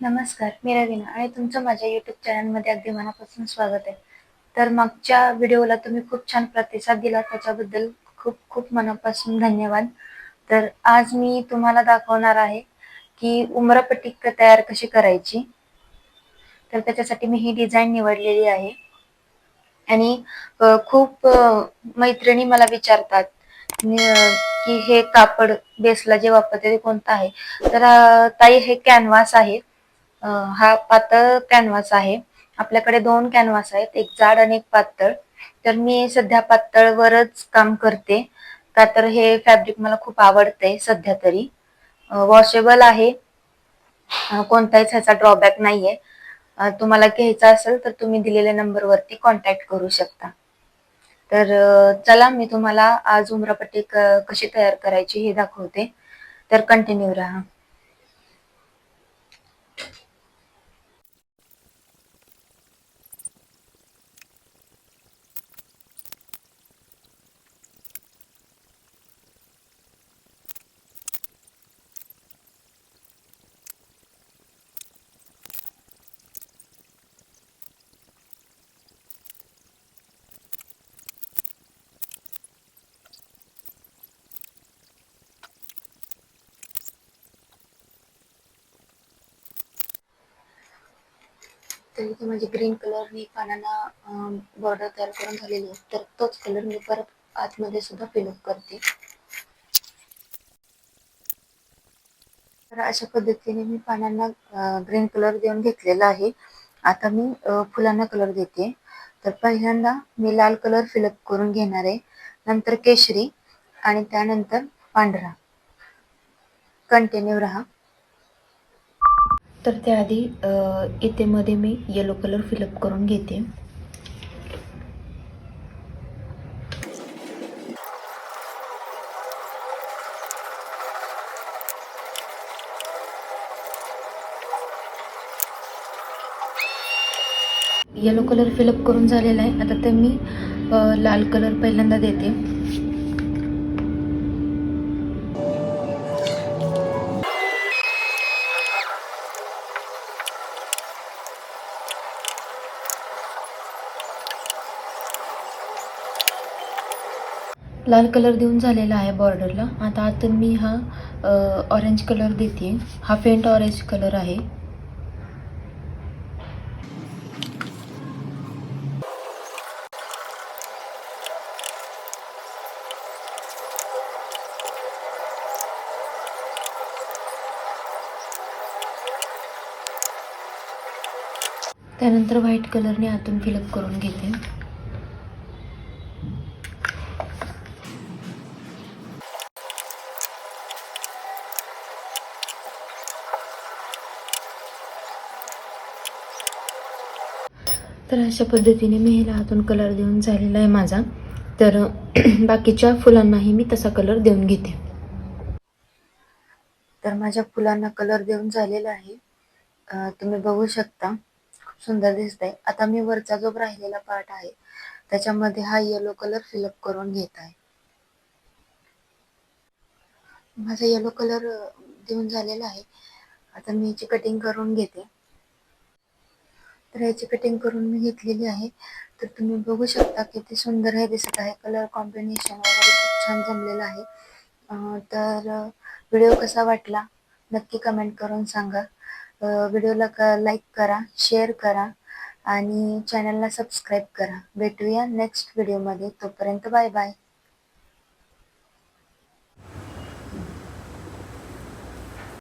नमस्कार मी रवीना आणि तुमचं माझ्या युट्यूब चॅनलमध्ये अगदी मनापासून स्वागत आहे. तर मागच्या व्हिडिओला तुम्ही खूप छान प्रतिसाद दिला त्याच्याबद्दल खूप खूप मनापासून धन्यवाद. तर आज मी तुम्हाला दाखवणार आहे की उमरापट्टी तयार कशी करायची. तर त्याच्यासाठी मी ही डिझाईन निवडलेली आहे. आणि खूप मैत्रिणी मला विचारतात की हे कापड बेसला जे वापरते ते कोणतं आहे? तर ताई हे कॅनव्हास आहे. हा पातळ कॅनव्हास आहे. आपल्याकडे दोन कॅनव्हास आहेत एक जाड आणि एक पातळ. तर मी सध्या पातळवरच काम करते. का तर हे फॅब्रिक मला खूप आवडतंय सध्या तरी. वॉशेबल आहे. कोणताहीच ह्याचा ड्रॉबॅक नाहीये. तुम्हाला घ्यायचा असेल तर तुम्ही दिलेल्या नंबरवरती कॉन्टॅक्ट करू शकता. तर चला मी तुम्हाला आज उमरापट्टी क- कशी तयार करायची हे दाखवते. तर कंटिन्यू राहा. तर इथे माझी ग्रीन कलरनी पानांना बॉर्डर तयार करून झालेली आहे. तर तोच कलर मी परत आतमध्ये सुद्धा फिलअप करते. तर अशा पद्धतीने मी पानांना ग्रीन कलर देऊन घेतलेला आहे. आता मी फुलांना कलर देते. तर पहिल्यांदा मी लाल कलर फिलअप करून घेणार आहे. नंतर केशरी आणि त्यानंतर पांढरा. कंटिन्यू राहा. तर त्याआधी इथेमध्ये मी येलो कलर फिलअप करून घेते. येलो कलर फिलअप करून झालेला आहे. आता ते मी लाल कलर पहिल्यांदा देते. लाल कलर देऊन झालेला आहे बॉर्डरला आता आता मी हा ऑरेंज कलर देते. हा फेंट ऑरेंज कलर आहे. त्यानंतर व्हाईट कलरने आतून फिलअप करून घेते. तर अशा पद्धतीने मी हातून कलर देऊन झालेला आहे माझा. तर बाकीच्या फुलांनाही मी तसा कलर देऊन घेते. तर माझ्या फुलांना कलर देऊन झालेला आहे. तुम्ही बघू शकता. खूप सुंदर आहे आता मी वरचा जो राहिलेला पार्ट आहे त्याच्यामध्ये हा येलो कलर फिलअप करून घेत आहे. माझा येलो कलर देऊन झालेला आहे. आता मी याची कटिंग करून घेते. तर ह्याची कटिंग करून मी घेतलेली आहे. तर तुम्ही बघू शकता किती सुंदर हे दिसत आहे. कलर कॉम्बिनेशन वगैरे खूप छान जमलेलं आहे. तर व्हिडिओ कसा वाटला? नक्की कमेंट करून सांगा. व्हिडिओला क लाईक करा शेअर करा आणि चॅनलला सबस्क्राईब करा. भेटूया नेक्स्ट व्हिडिओमध्ये तोपर्यंत बाय बाय